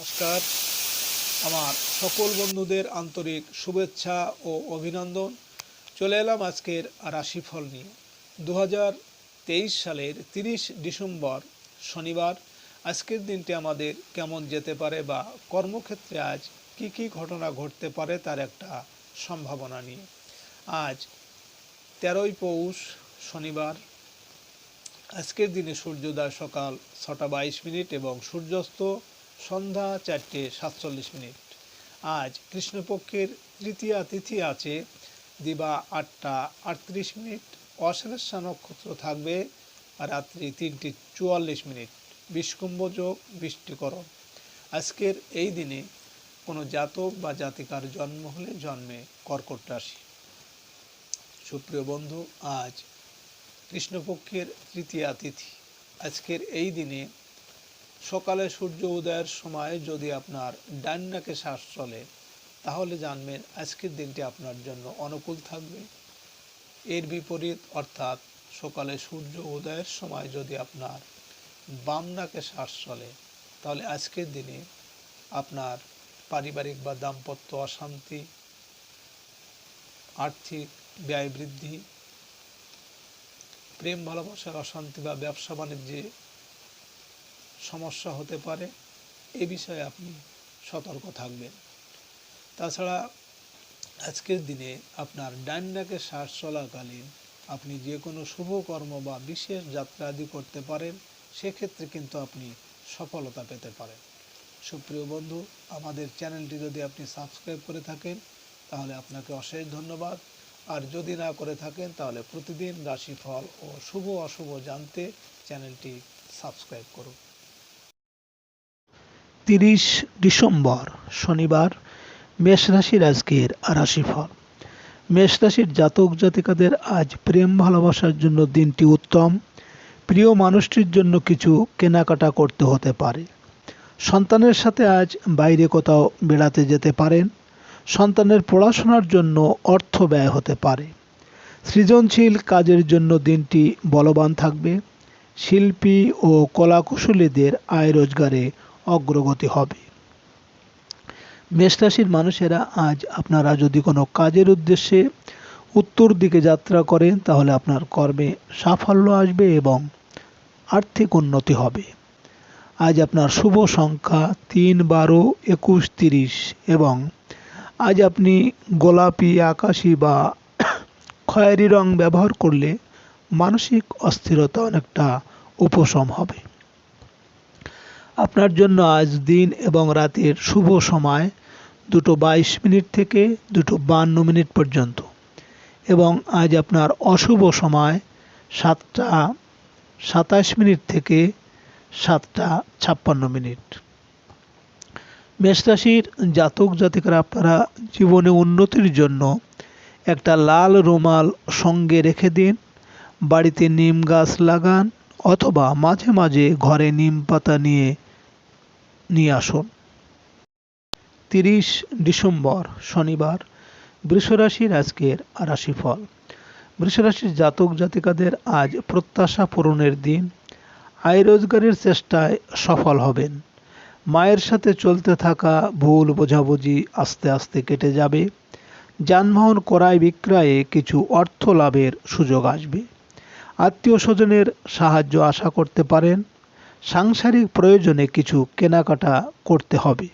নমস্কার। আমার সকল বন্ধুদের আন্তরিক শুভেচ্ছা ও অভিনন্দন। চলে এলাম আজকের রাশিফল নিয়ে। দু হাজার তেইশ সালের তিরিশ ডিসেম্বর শনিবার। আজকের দিনটি আমাদের কেমন যেতে পারে বা কর্মক্ষেত্রে আজ কি কি ঘটনা ঘটতে পারে তার একটা সম্ভাবনা নিয়ে। আজ তেরোই পৌষ শনিবার। আজকের দিনে সূর্যোদয় সকাল ছটা বাইশ মিনিট এবং সূর্যাস্ত সন্ধ্যা চারটে সাতচল্লিশ মিনিট। আজ কৃষ্ণপক্ষের তৃতীয়া তিথি আছে, দিবা আটটা আটত্রিশ মিনিট। অশ্লেষা নক্ষত্র থাকবে রাত্রি তিনটি চুয়াল্লিশ মিনিট। বিষকুম্ভ যোগ, বৃষ্টিকরণ। আজকের এই দিনে কোনো জাতক বা জাতিকার জন্ম হলে জন্মে কর্কট রাশি। সুপ্রিয় বন্ধু, আজ কৃষ্ণপক্ষের তৃতীয়া তিথি। আজকের এই দিনে সকালে সূর্য উদয়ের সময় যদি আপনার ডান নাকে শ্বাস চলে, তাহলে জানবেন আজকের দিনটি আপনার জন্য অনুকূল থাকবে। এর বিপরীত অর্থাৎ সকালে সূর্য উদয়ের সময় যদি আপনার বাম নাকে শ্বাস চলে, তাহলে আজকের দিনে আপনার পারিবারিক বা দাম্পত্য অশান্তি, আর্থিক ব্যয় বৃদ্ধি, প্রেম ভালোবাসার অশান্তি বা ব্যবসা বাণিজ্যে সমস্যা হতে পারে, এ বিষয়ে আপনি সতর্ক থাকবেন। তাছাড়া আজকের দিনে আপনার ডান ডাকে শ্বাস চলাকালীন আপনি যে কোনো শুভ কর্ম বা বিশেষ যাত্রা আদি করতে পারেন, সেক্ষেত্রে কিন্তু আপনি সফলতা পেতে পারেন। সুপ্রিয় বন্ধু, আমাদের চ্যানেলটি যদি আপনি সাবস্ক্রাইব করে থাকেন, তাহলে আপনাকে অশেষ ধন্যবাদ। আর যদি না করে থাকেন, তাহলে প্রতিদিন রাশিফল ও শুভ অশুভ জানতে চ্যানেলটি সাবস্ক্রাইব করুন। তিরিশ ডিসেম্বর, শনিবার, মেষ রাশির আজকের রাশিফল। মেষ রাশির জাতক জাতিকাদের আজ প্রেম ভালোবাসার জন্য দিনটি উত্তম। প্রিয় মানুষটির জন্য কিছু কেনাকাটা করতে হতে পারে। সন্তানের সাথে আজ বাইরে কোথাও বেড়াতে যেতে পারেন। সন্তানের পড়াশোনার জন্য অর্থ ব্যয় হতে পারে। সৃজনশীল কাজের জন্য দিনটি বলবান থাকবে। শিল্পী ও কলাকুশলীদের আয় রোজগারে অগ্রগতি হবে। মেষরাশির মানুষেরা আজ আপনারা যদি কোনো কাজের উদ্দেশ্যে উত্তর দিকে যাত্রা করেন, তাহলে আপনার কর্মে সাফল্য আসবে এবং আর্থিক উন্নতি হবে। আজ আপনার শুভ সংখ্যা তিন, বারো, একুশ, তিরিশ এবং আজ আপনি গোলাপি, আকাশি বা খয়েরি রং ব্যবহার করলে মানসিক অস্থিরতা অনেকটা উপশম হবে। আপনার জন্য আজ দিন এবং রাতের শুভ সময়, দুটো বাইশ মিনিট থেকে দুটো বান্ন মিনিট পর্যন্ত। এবং আজ আপনার অশুভ সময় সাতটা সাতাশ মিনিট থেকে সাতটা ছাপ্পান্ন মিনিট। মেষরাশির জাতক জাতিকারা আপনারা জীবনে উন্নতির জন্য একটা লাল রুমাল সঙ্গে রেখে দিন, বাড়িতে নিম গাছ লাগান অথবা মাঝে মাঝে ঘরে নিম পাতা নিয়ে নিয়ে আসুন। তিরিশ ডিসেম্বর, শনিবার, বৃষরাশির আজকের রাশিফল। বৃষরাশির জাতক জাতিকাদের আজ প্রত্যাশা পূরণের দিন। আয় রোজগারের চেষ্টায় সফল হবেন। মায়ের সাথে চলতে থাকা ভুল বোঝাবুঝি আস্তে আস্তে কেটে যাবে। যানবাহন ক্রয় বিক্রয়ে কিছু অর্থ লাভের সুযোগ আসবে। আত্মীয় স্বজনের সাহায্য আশা করতে পারেন। সাংসারিক প্রয়োজনে কিছু কেনাকাটা করতে হবে।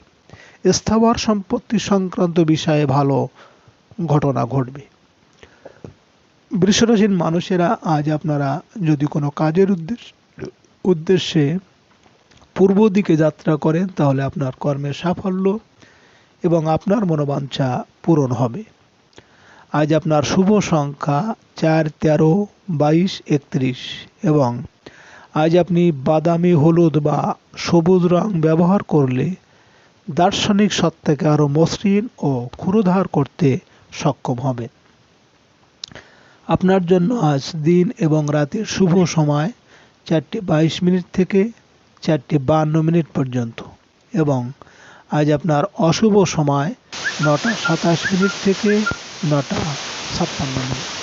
স্থাবর সম্পত্তি সংক্রান্ত বিষয়ে ভালো ঘটনা ঘটবে। বৃষরাশির মানুষেরা আজ আপনারা যদি কোনো কাজের উদ্দেশ্য উদ্দেশ্যে পূর্ব দিকে যাত্রা করেন, তাহলে আপনার কর্মের সাফল্য এবং আপনার মনোবাঞ্ছা পূরণ হবে। আজ আপনার শুভ সংখ্যা চার, তেরো, বাইশ, একত্রিশ এবং আজ আপনি বাদামি, হলুদ বা সবুজ রং ব্যবহার করলে দার্শনিক সত্তাকে আরও মসৃণ ও ক্ষুরোধার করতে সক্ষম হবেন। আপনার জন্য আজ দিন এবং রাতের শুভ সময় চারটে বাইশ মিনিট থেকে চারটে বান্ন মিনিট পর্যন্ত এবং আজ আপনার অশুভ সময় নটা সাতাশ মিনিট থেকে নটা ছাপ্পান্ন মিনিট।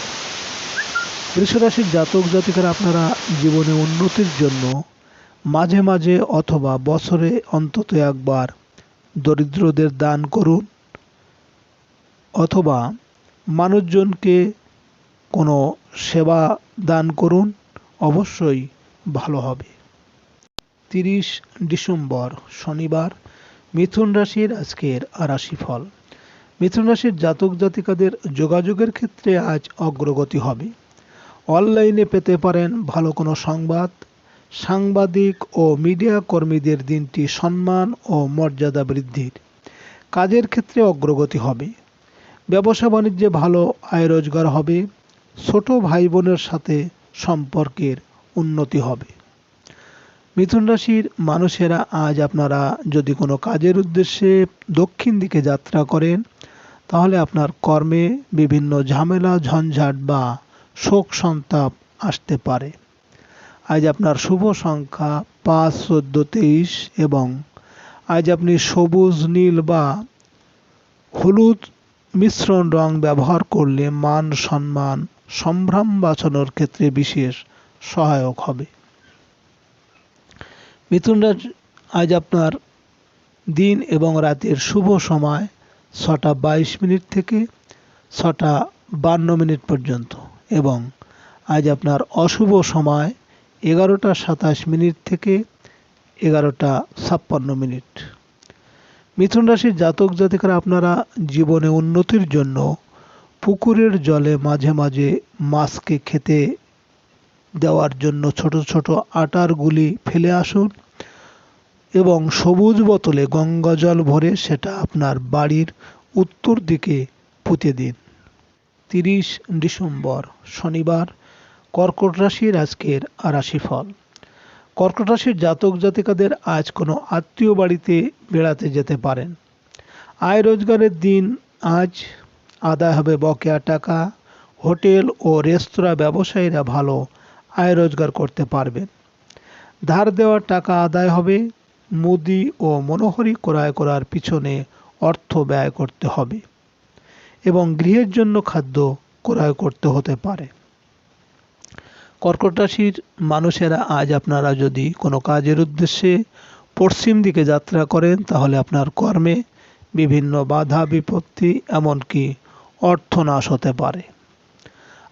বৃষরাশির জাতক জাতিকারা আপনারা জীবনে উন্নতির জন্য মাঝে মাঝে অথবা বছরে অন্তত একবার দরিদ্রদের দান করুন অথবা মানুষজনকে কোনো সেবা দান করুন, অবশ্যই ভালো হবে। তিরিশ ডিসেম্বর শনিবার, মিথুন রাশির আজকের রাশিফল। মিথুন রাশির জাতক জাতিকাদের যোগাযোগের ক্ষেত্রে আজ অগ্রগতি হবে। অনলাইনে পেতে পারেন ভালো কোনো সংবাদ। সাংবাদিক ও মিডিয়া কর্মীদের দিনটি সম্মান ও মর্যাদা বৃদ্ধির কাজের ক্ষেত্রে অগ্রগতি হবে। ব্যবসা বাণিজ্যে ভালো আয় রোজগার হবে। ছোট ভাই বোনের সাথে সম্পর্কের উন্নতি হবে। মিথুন রাশির মানুষেরা আজ আপনারা যদি কোনো কাজের উদ্দেশ্যে দক্ষিণ দিকে যাত্রা করেন, তাহলে আপনার কর্মে বিভিন্ন ঝামেলা, ঝঞ্ঝাট বা শোক সন্তাপ আসতে পারে। আজ আপনার শুভ সংখ্যা পাঁচ, চোদ্দ, তেইশ এবং আজ আপনি সবুজ, নীল বা হলুদ মিশ্রণ রং ব্যবহার করলে মান সম্মান সম্ভ্রম বাঁচানোর ক্ষেত্রে বিশেষ সহায়ক হবে। মিথুন রাশি আজ আপনার দিন এবং রাতের শুভ সময় ছটা বাইশ মিনিট থেকে ছটা বান্ন মিনিট পর্যন্ত। এবং আজ আপনার অশুভ সময় এগারোটা সাতাশ মিনিট থেকে এগারোটা ছাপ্পান্ন মিনিট। মিথুন রাশির জাতক জাতিকারা আপনারা জীবনে উন্নতির জন্য পুকুরের জলে মাঝে মাঝে মাছকে খেতে দেওয়ার জন্য ছোট ছোট আটার গুলি ফেলে আসুন এবং সবুজ বোতলে গঙ্গা জল ভরে সেটা আপনার বাড়ির উত্তর দিকে পুঁতে দিন। তিরিশ ডিসেম্বর, শনিবার, কর্কট রাশির আজকের রাশিফল। কর্কট রাশির জাতক জাতিকাদের আজ কোনো আত্মীয় বাড়িতে বেড়াতে যেতে পারেন। আয় রোজগারের দিন আজ, আদায় হবে বকেয়া টাকা, হোটেল ও রেস্তোরাঁ ব্যবসায়ীরা ভালো আয় রোজগার করতে পারবেন। ধার দেওয়া টাকা আদায় হবে, মুদি ও মনোহরি ক্রয় করার পিছনে অর্থ ব্যয় করতে হবে। এবং গৃহের জন্য খাদ্য ক্রয় করতে হতে পারে। কর্কট রাশির মানুষেরা আজ আপনারা যদি কোনো কাজের উদ্দেশ্যে পশ্চিম দিকে যাত্রা করেন, তাহলে আপনার কর্মে বিভিন্ন বাধা, বিপত্তি, এমনকি অর্থনাশ হতে পারে।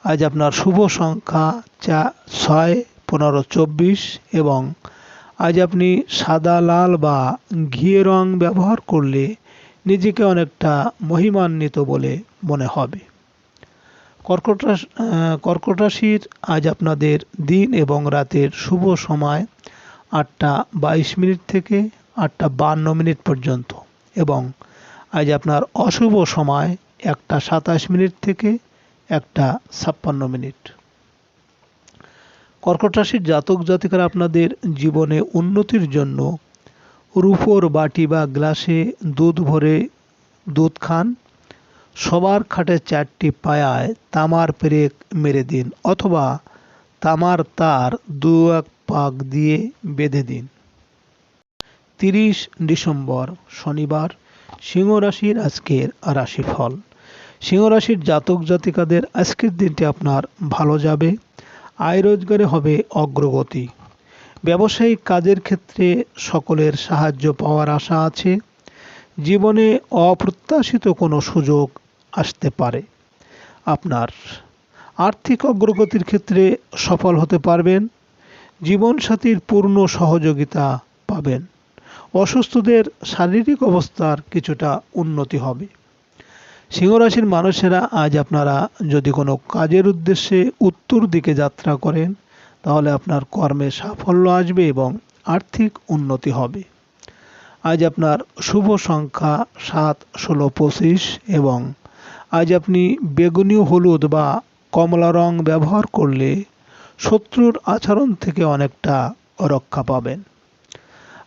আজ আপনার শুভ সংখ্যা চা ছয়, পনেরো, চব্বিশ এবং আজ আপনি সাদা, লাল বা ঘিয়ে রং ব্যবহার করলে নিজেকে অনেকটা মহিমান্বিত বলে মনে হবে। কর্কট রাশি কর্কট রাশির আজ আপনাদের দিন এবং রাতের শুভ সময় আটটা বাইশ মিনিট থেকে আটটা বান্ন মিনিট পর্যন্ত এবং আজ আপনার অশুভ সময় একটা সাতাশ মিনিট থেকে একটা ছাপ্পান্ন মিনিট। কর্কট রাশির জাতক জাতিকারা আপনাদের জীবনে উন্নতির জন্য রুপোর বাটি বা গ্লাসে দুধ ভরে দুধ খান। সবার খাটে চারটি পায়ায় তামার পেরেক মেরে দিন অথবা তামার তার দু এক পাক দিয়ে বেঁধে দিন। তিরিশ ডিসেম্বর, শনিবার, সিংহ রাশির আজকের রাশিফল। সিংহ রাশির জাতক জাতিকাদের আজকের দিনটি আপনার ভালো যাবে, আয় রোজগারে হবে অগ্রগতি। ব্যবসায়িক কাজের ক্ষেত্রে সকলের সাহায্য পাওয়ার আশা আছে। জীবনে অপ্রত্যাশিত কোনো সুযোগ আসতে পারে। আপনার আর্থিক অগ্রগতির ক্ষেত্রে সফল হতে পারবেন। জীবনসাথীর পূর্ণ সহযোগিতা পাবেন। অসুস্থদের শারীরিক অবস্থার কিছুটা উন্নতি হবে। সিংহরাশির মানুষেরা আজ আপনারা যদি কোনো কাজের উদ্দেশ্যে উত্তর দিকে যাত্রা করেন তাহলে আপনার কর্মে সাফল্য আসবে এবং আর্থিক উন্নতি হবে। আজ আপনার শুভ সংখ্যা সাত, ষোলো, পঁচিশ এবং আজ আপনি বেগুনি, হলুদ বা কমলা রং ব্যবহার করলে শত্রুর আচরণ থেকে অনেকটা রক্ষা পাবেন।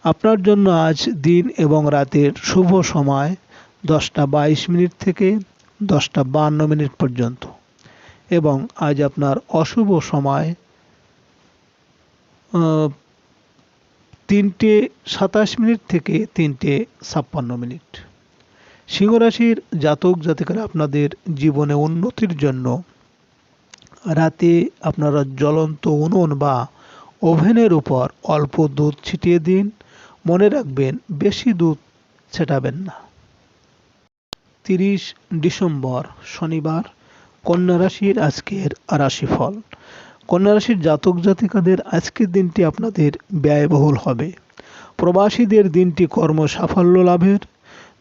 আপনার জন্য আজ দিন এবং রাতের শুভ সময় দশটা বাইশ মিনিট থেকে দশটা বান্ন মিনিট পর্যন্ত এবং আজ আপনার অশুভ সময় তিনটে সাতাশ মিনিট থেকে তিনটে ছাপ্পান্ন মিনিট। সিংহরাশির জাতক জাতিকারা আপনাদের জীবনে উন্নতির জন্য রাতে আপনারা জ্বলন্ত উনুন বা ওভেনের উপর অল্প দুধ ছিটিয়ে দিন। মনে রাখবেন, বেশি দুধ ছেটাবেন না। তিরিশ ডিসেম্বর শনিবার, কন্যা রাশির আজকের রাশিফল। কন্যা রাশির জাতক জাতিকাদের আজকের দিনটি আপনাদের ব্যয়বহুল হবে। প্রবাসীদের দিনটি কর্ম সাফল্য লাভের,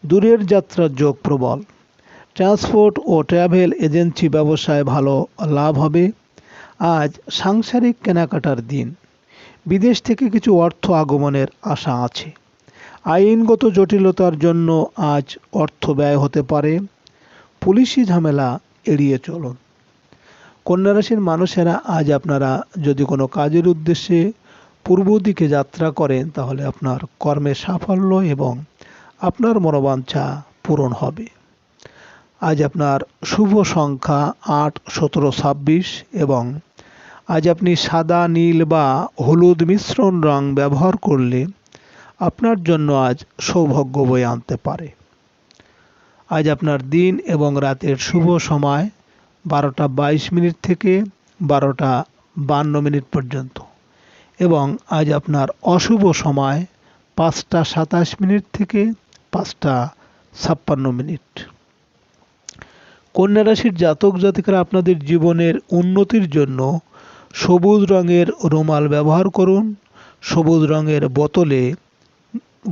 দূরের যাত্রার যোগ প্রবল। ট্রান্সপোর্ট ও ট্রাভেল এজেন্সি ব্যবসায় ভালো লাভ হবে। আজ সাংসারিক কেনাকাটার দিন। বিদেশ থেকে কিছু অর্থ আগমনের আশা আছে। আইনগত জটিলতার জন্য আজ অর্থ ব্যয় হতে পারে। পুলিশি ঝামেলা এড়িয়ে চলুন। কন্যা রাশির মানুষেরা আজ আপনারা যদি কোনো কাজের উদ্দেশ্যে পূর্ব দিকে যাত্রা করেন, তাহলে আপনার কর্মে সাফল্য এবং আপনার মনোবাঞ্ছা পূরণ হবে। আজ আপনার শুভ সংখ্যা আট, সতেরো, ছাব্বিশ এবং আজ আপনি সাদা, নীল বা হলুদ মিশ্রণ রং ব্যবহার করলে আপনার জন্য আজ সৌভাগ্য বয়ে আনতে পারে। আজ আপনার দিন এবং রাতের শুভ সময় বারোটা বাইশ মিনিট থেকে বারোটা বান্ন মিনিট পর্যন্ত। এবং আজ আপনার অশুভ সময় পাঁচটা সাতাশ মিনিট থেকে পাঁচটা ছাপ্পান্ন মিনিট। কন্যা রাশির জাতক জাতিকারা আপনাদের জীবনের উন্নতির জন্য সবুজ রঙের রুমাল ব্যবহার করুন। সবুজ রঙের বোতলে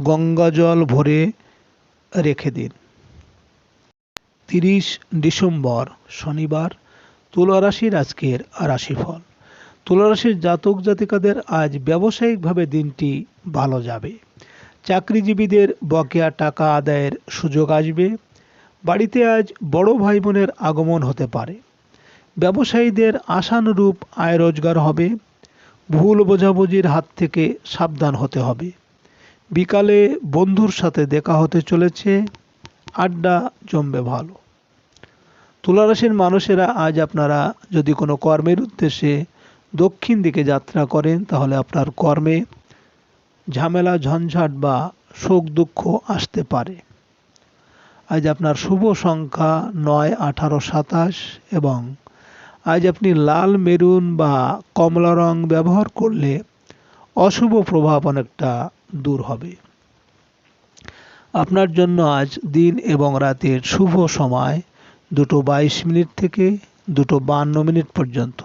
গঙ্গা জল ভরে রেখে দিন। তিরিশ ডিসেম্বর, শনিবার, তুলারাশির আজকের রাশিফল। তুলারাশির জাতক জাতিকাদের আজ ব্যবসায়িকভাবে দিনটি ভালো যাবে। চাকরিজীবীদের বকেয়া টাকা আদায়ের সুযোগ আসবে। বাড়িতে আজ বড় ভাই বোনের আগমন হতে পারে। ব্যবসায়ীদের আশানুরূপ আয় রোজগার হবে। ভুল বোঝাবুঝির হাত থেকে সাবধান হতে হবে। বিকালে বন্ধুর সাথে দেখা হতে চলেছে। আড্ডা জমবে ভালো। তুলারাশির মানুষেরা আজ আপনারা যদি কোনো কর্মের উদ্দেশ্যে দক্ষিণ দিকে যাত্রা করেন, তাহলে আপনার কর্মে ঝামেলা, ঝঞ্ঝাট বা শোক দুঃখ আসতে পারে। আজ আপনার শুভ সংখ্যা নয়, আঠারো, সাতাশ এবং আজ আপনি লাল, মেরুন বা কমলা রং ব্যবহার করলে অশুভ প্রভাব অনেকটা দূর হবে। আপনার জন্য আজ দিন এবং রাতের শুভ সময়। দুটো বাইশ মিনিট থেকে দুটো বান্ন মিনিট পর্যন্ত।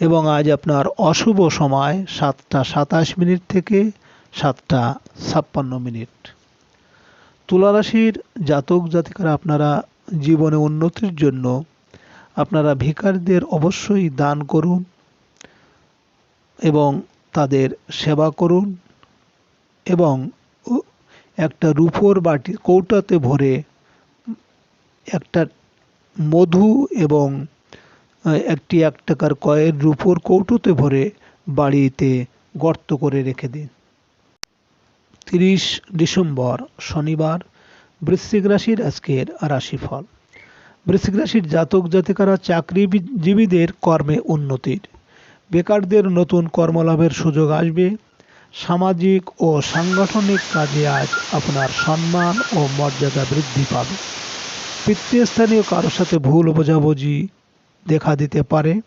এবং আজ আপনার অশুভ সময় সাতটা সাতাশ মিনিট থেকে সাতটা ছাপ্পান্ন মিনিট। তুলারাশির জাতক জাতিকারা আপনারা জীবনে উন্নতির জন্য আপনারা ভিকারদের অবশ্যই দান করুন এবং তাদের সেবা করুন এবং একটা রূপোর বাটি কৌটাতে ভরে একটা মধু এবং একটি এক টাকার কয়ের রূপোর কৌটোতে ভরে বাড়িতে গর্ত করে রেখে দিন। তিরিশ ডিসেম্বর, শনিবার, বৃশ্চিক রাশির আজকের রাশিফল। বৃশ্চিক রাশির জাতক জাতিকারা চাকরিজীবীদের কর্মে উন্নতির। বেকারদের নতুন কর্মলাভের সুযোগ আসবে। সামাজিক ও সাংগঠনিক কাজে আজ আপনার সম্মান ও মর্যাদা বৃদ্ধি পাবে। পিতৃস্থানীয় কারোর সাথে ভুল বোঝাবুঝি দেখা দিতে পারে।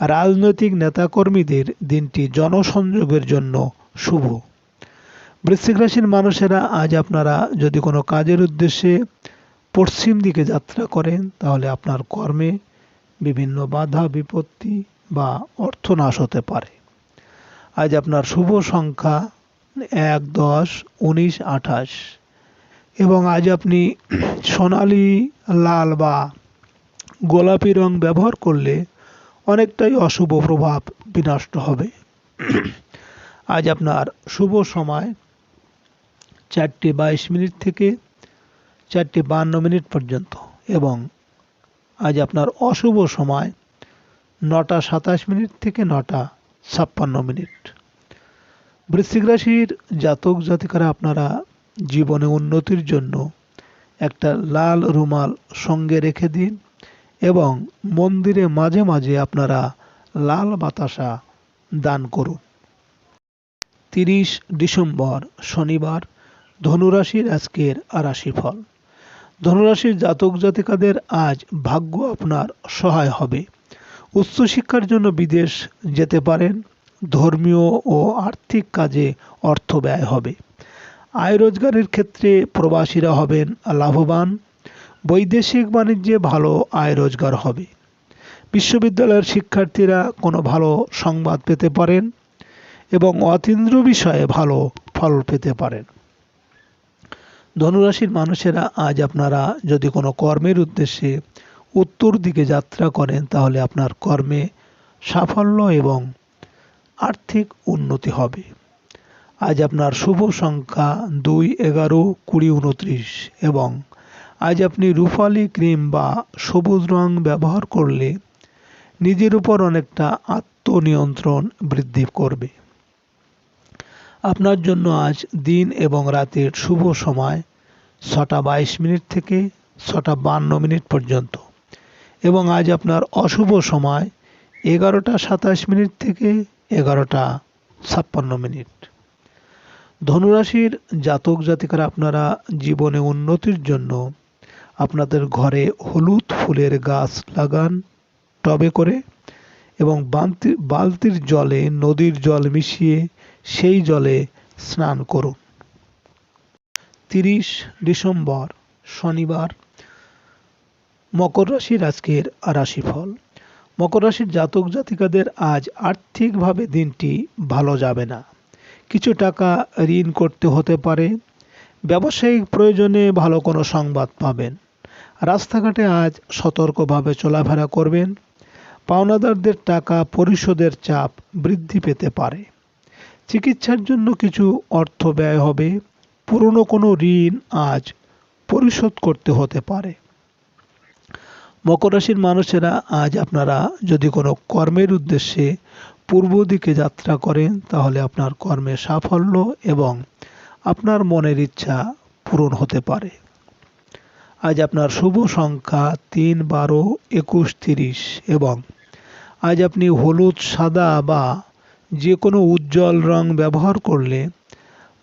রাজনৈতিক নেতাকর্মীদের দিনটি জনসংযোগের জন্য শুভ। বৃশ্চিক রাশির মানুষেরা, আজ আপনারা যদি কোনো কাজের উদ্দেশ্যে পশ্চিম দিকে যাত্রা করেন, তাহলে আপনার কর্মে বিভিন্ন বাধা, বিপত্তি বা অর্থনাশ হতে পারে। আজ আপনার শুভ সংখ্যা এক, দশ, উনিশ, আঠাশ। এবং আজ আপনি সোনালি, লাল বা গোলাপি রং ব্যবহার করলে অনেকটাই অশুভ প্রভাব বিনষ্ট হবে। আজ আপনার শুভ সময় চারটে বাইশ মিনিট থেকে চারটে বান্ন মিনিট পর্যন্ত এবং আজ আপনার অশুভ সময় নটা সাতাশ মিনিট থেকে নটা ছাপ্পান্ন মিনিট। বৃশ্চিক রাশির জাতক জাতিকারা আপনারা জীবনে উন্নতির জন্য একটা লাল রুমাল সঙ্গে রেখে দিন এবং মন্দিরে মাঝে মাঝে আপনারা লাল বাতাসা দান করুন। তিরিশ ডিসেম্বর শনিবার ধনুরাশির আজকের রাশিফল। ধনুরাশির জাতক জাতিকাদের আজ ভাগ্য আপনার সহায় হবে। উচ্চশিক্ষার জন্য বিদেশ যেতে পারেন। ধর্মীয় ও আর্থিক কাজে অর্থ ব্যয় হবে। আয় রোজগারের ক্ষেত্রে প্রবাসীরা হবেন লাভবান, বৈদেশিক বাণিজ্যে ভালো আয় রোজগার হবে। বিশ্ববিদ্যালয়ের শিক্ষার্থীরা কোনো ভালো সংবাদ পেতে পারেন এবং অতীন্দ্র বিষয়ে ভালো ফল পেতে পারেন। ধনুরাশির মানুষেরা আজ আপনারা যদি কোনো কর্মের উদ্দেশ্যে উত্তর দিকে যাত্রা করেন, তাহলে আপনার কর্মে সাফল্য এবং আর্থিক উন্নতি হবে। আজ আপনার শুভ সংখ্যা দুই, এগারো, কুড়ি, উনত্রিশ এবং আজ আপনি রূপালি ক্রিম বা সবুজ রং ব্যবহার করলে নিজের উপর অনেকটা আত্মনিয়ন্ত্রণ বৃদ্ধি করবে। আপনার জন্য আজ দিন এবং রাতের শুভ সময় ছটা বাইশ মিনিট থেকে ছটা বান্ন মিনিট পর্যন্ত এবং আজ আপনার অশুভ সময় এগারোটা সাতাশ মিনিট থেকে এগারোটা ছাপ্পান্ন মিনিট। ধনুরাশির জাতক জাতিকারা আপনারা জীবনে উন্নতির জন্য আপনাদের ঘরে হলুদ ফুলের গাছ লাগান, টবে করে এবং বালতি, বালতির জলে, নদীর জল মিশিয়ে সেই জলে স্নান করুন। তিরিশ ডিসেম্বর, শনিবার, মকর রাশির আজকের রাশিফল। মকর রাশির জাতক জাতিকাদের আজ আর্থিকভাবে দিনটি ভালো যাবে না। কিছু টাকা ঋণ করতে হতে পারে। ব্যবসায়িক প্রয়োজনে ভালো কোনো সংবাদ পাবেন। রাস্তাঘাটে আজ সতর্কভাবে চলাফেরা করবেন। পাওনাদারদের টাকা পরিশোধের চাপ বৃদ্ধি পেতে পারে। চিকিৎসার জন্য কিছু অর্থ ব্যয় হবে। পুরনো কোনো ঋণ আজ পরিশোধ করতে হতে পারে। মকর রাশির মানুষেরা আজ আপনারা যদি কোনো কর্মের উদ্দেশ্যে পূর্ব দিকে যাত্রা করেন, তাহলে আপনার কর্মে সাফল্য এবং আপনার মনের ইচ্ছা পূরণ হতে পারে। আজ আপনার শুভ সংখ্যা তিন, বারো, একুশ, তিরিশ এবং আজ আপনি হলুদ, সাদা বা যে কোনো উজ্জ্বল রং ব্যবহার করলে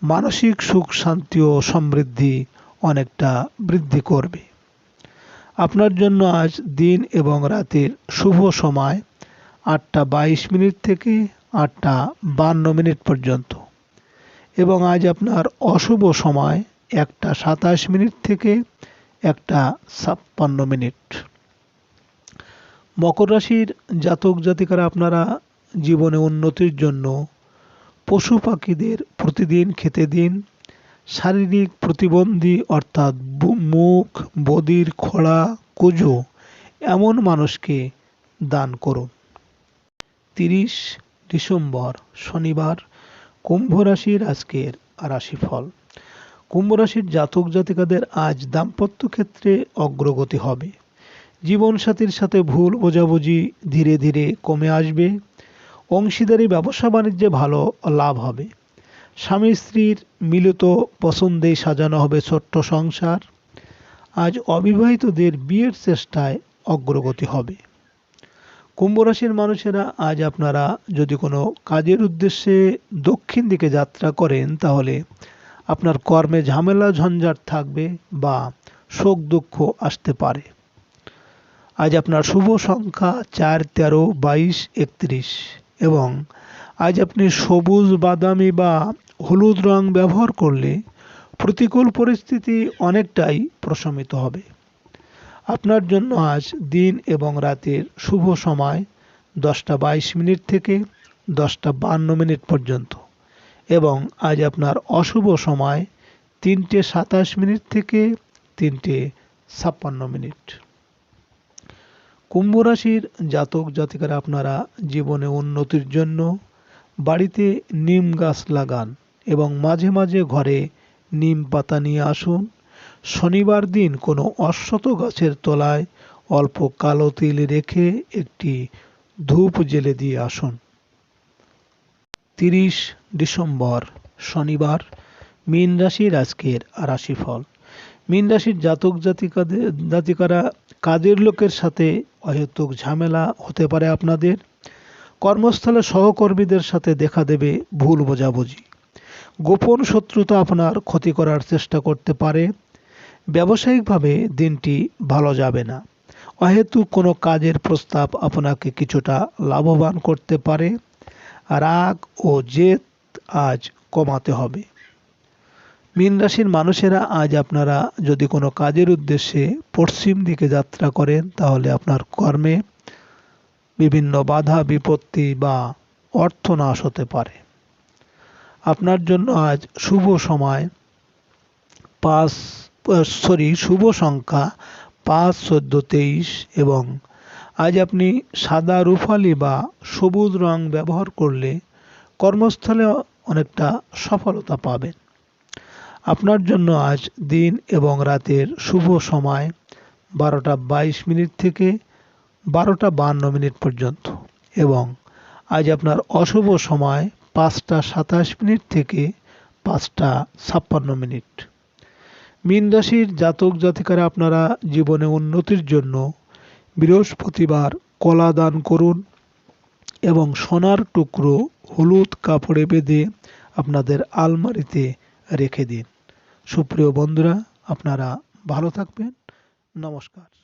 মানসিক সুখ, শান্তি ও সমৃদ্ধি অনেকটা বৃদ্ধি করবে। আপনার জন্য আজ দিন এবং রাতের শুভ সময় আটটা বাইশ মিনিট থেকে আটটা বান্ন মিনিট পর্যন্ত। এবং আজ আপনার অশুভ সময় একটা সাতাশ মিনিট থেকে একটা ছাপ্পান্ন মিনিট। মকর রাশির জাতক জাতিকারা আপনারা জীবনে উন্নতির জন্য পশু পাখিদের প্রতিদিন খেতে দিন। শারীরিক প্রতিবন্ধী অর্থাৎ মুখ, বদির, খোড়া, কুজো এমন মানুষকে দান করুন। তিরিশ ডিসেম্বর, শনিবার, কুম্ভ রাশির আজকের রাশিফল। কুম্ভ রাশির জাতক জাতিকাদের আজ দাম্পত্য ক্ষেত্রে অগ্রগতি হবে। জীবনসাথীর সাথে ভুল বোঝাবুঝি ধীরে ধীরে কমে আসবে। অংশীদারি ব্যবসা বাণিজ্যে ভালো লাভ হবে। স্বামী স্ত্রীর মিলিত পছন্দেই সাজানো হবে ছোট্ট সংসার। আজ অবিবাহিতদের বিয়ের চেষ্টায় অগ্রগতি হবে। কুম্ভ রাশির মানুষেরা, আজ আপনারা যদি কোনো কাজের উদ্দেশ্যে দক্ষিণ দিকে যাত্রা করেন, তাহলে আপনার কর্মে ঝামেলা, ঝঞ্ঝাট থাকবে বা শোক দুঃখ আসতে পারে। আজ আপনার শুভ সংখ্যা চার, তেরো, বাইশ, একত্রিশ এবং আজ আপনি সবুজ, বাদামি বা হলুদ রং ব্যবহার করলে প্রতিকূল পরিস্থিতি অনেকটাই প্রশমিত হবে। আপনার জন্য আজ দিন এবং রাতের শুভ সময় দশটা বাইশ মিনিট থেকে দশটা বান্ন মিনিট পর্যন্ত। এবং আজ আপনার অশুভ সময় তিনটে সাতাশ মিনিট থেকে তিনটে ছাপ্পান্ন মিনিট। কুম্ভ রাশির জাতক জাতিকারা আপনারা জীবনে উন্নতির জন্য বাড়িতে নিম গাছ লাগান এবং মাঝে মাঝে ঘরে নিম পাতা নিয়ে আসুন। শনিবার দিন কোনো অশ্বত গাছের তলায় অল্প কালো তিল রেখে একটি ধূপ জেলে দিয়ে আসুন। তিরিশ ডিসেম্বর, শনিবার, মীন রাশির আজকের রাশিফল। মীন রাশির জাতক জাতিকাদের, জাতিকারা কাজের লোকের সাথে অহেতুক ঝামেলা হতে পারে আপনাদের। কর্মস্থলে সহকর্মীদের সাথে দেখা দেবে ভুল বোঝাবুঝি। গোপন শত্রুতা আপনার ক্ষতি করার চেষ্টা করতে পারে। ব্যবসায়িকভাবে দিনটি ভালো যাবে না। অহেতুক কোনো কাজের প্রস্তাব আপনাকে কিছুটা লাভবান করতে পারে। রাগ ও জেদ আজ কমাতে হবে। মীন রাশির মানুষেরা আজ আপনারা যদি কোনো কাজের উদ্দেশ্যে পশ্চিম দিকে যাত্রা করেন, তাহলে আপনার কর্মে বিভিন্ন বাধা, বিপত্তি বা অর্থনাশ হতে পারে। আপনার জন্য আজ শুভ সময়। পাঁচ সরি শুভ সংখ্যা পাঁচ, চোদ্দ, তেইশ এবং আজ আপনি সাদা রুফালি বা সবুজ রং ব্যবহার করলে কর্মস্থলে অনেকটা সফলতা পাবেন। আপনার জন্য আজ দিন এবং রাতের শুভ সময় বারোটা বাইশ মিনিট থেকে বারোটা বান্ন মিনিট পর্যন্ত এবং আজ আপনার অশুভ সময় পাঁচটা সাতাশ মিনিট থেকে পাঁচটা ছাপ্পান্ন মিনিট। মীন রাশির জাতক জাতিকারা আপনারা জীবনে উন্নতির জন্য বৃহস্পতিবার কলা দান করুন এবং সোনার টুকরো, হলুদ কাপড়ে বেঁধে আপনাদের আলমারিতে রেখে দিন। সুপ্রিয় বন্ধুরা, আপনারা ভালো থাকবেন। নমস্কার।